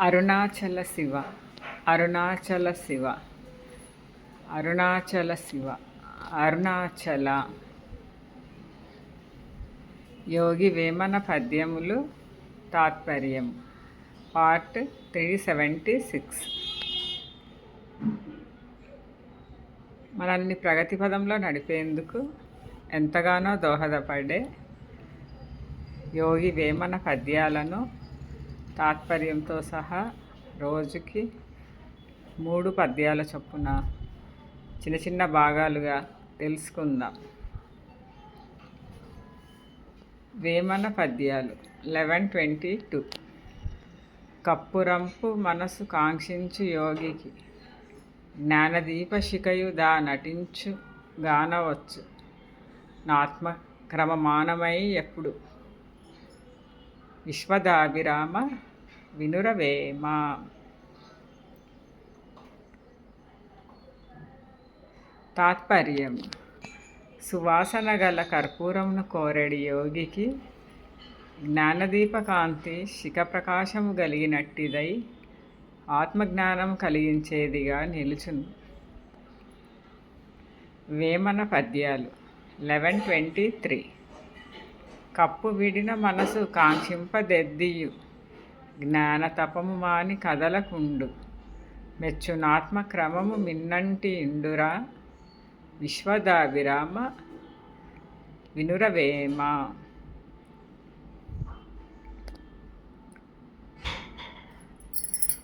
అరుణాచల శివ. అరుణాచల శివ. అరుణాచల శివ. అరుణాచల. యోగి వేమన పద్యములు తాత్పర్యం. Part three seventy six. మనల్ని ప్రగతి పదంలో నడిపేందుకు ఎంతగానో దోహదపడే యోగి వేమన పద్యాలను తాత్పర్యంతో సహా రోజుకి మూడు పద్యాల చొప్పున చిన్న చిన్న భాగాలుగా తెలుసుకుందాం. వేమన పద్యాలు లెవెన్ ట్వంటీ టూ. కప్పురంపు మనసు కాంక్షించు యోగికి జ్ఞానదీప శిఖయు దా నటించు గానవచ్చు. నాత్మ క్రమమానమై ఎప్పుడు విశ్వదాభిరామ వినురవేమ తాత్పర్యం. సువాసన గల కర్పూరమును కోరడి యోగికి జ్ఞానదీపకాంతి శిఖ ప్రకాశము కలిగినట్టిదై ఆత్మజ్ఞానం కలిగించేదిగా నిలుచును. వేమన పద్యాలు. Eleven twenty three. కప్పు విడిన మనసు కాంక్షింపదెద్దియు. జ్ఞాన తపము మాని కదలకుండు. మెచ్చునాత్మ క్రమము మిన్నంటి ఇండురా విశ్వదాభిరామ వినురవేమ.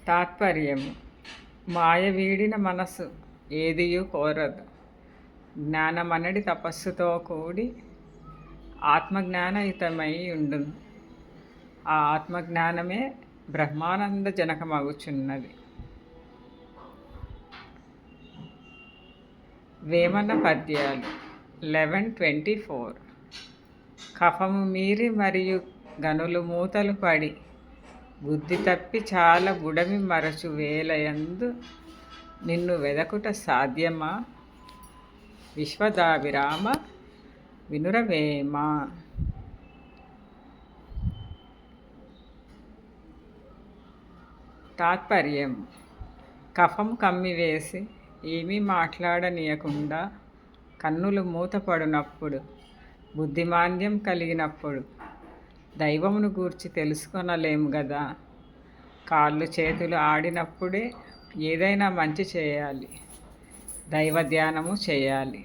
తాత్పర్యము. మాయ వీడిన మనసు ఏదియు కోరదు. జ్ఞానమనడి తపస్సుతో కూడి ఆత్మజ్ఞానయుతమై ఉండును ఆ ఆత్మజ్ఞానమే బ్రహ్మానంద జనకమగుచున్నది వేమన పద్యాలు లెవెన్ ట్వంటీ ఫోర్. కఫము మీరి మరియు గనులు మూతలు పడి బుద్ధి తప్పి చాలా బుడమి మరచు వేలయందు నిన్ను వెదకుట సాధ్యమా? విశ్వదాభిరామ వినురవేమ తాత్పర్యం. కఫం కమ్మివేసి ఏమీ మాట్లాడనీయకుండా కన్నులు మూతపడినప్పుడు బుద్ధిమాంద్యం కలిగినప్పుడు దైవమును గూర్చి తెలుసుకొనలేము కదా కాళ్ళు చేతులు ఆడినప్పుడే ఏదైనా మంచి చేయాలి. దైవ ధ్యానము చేయాలి.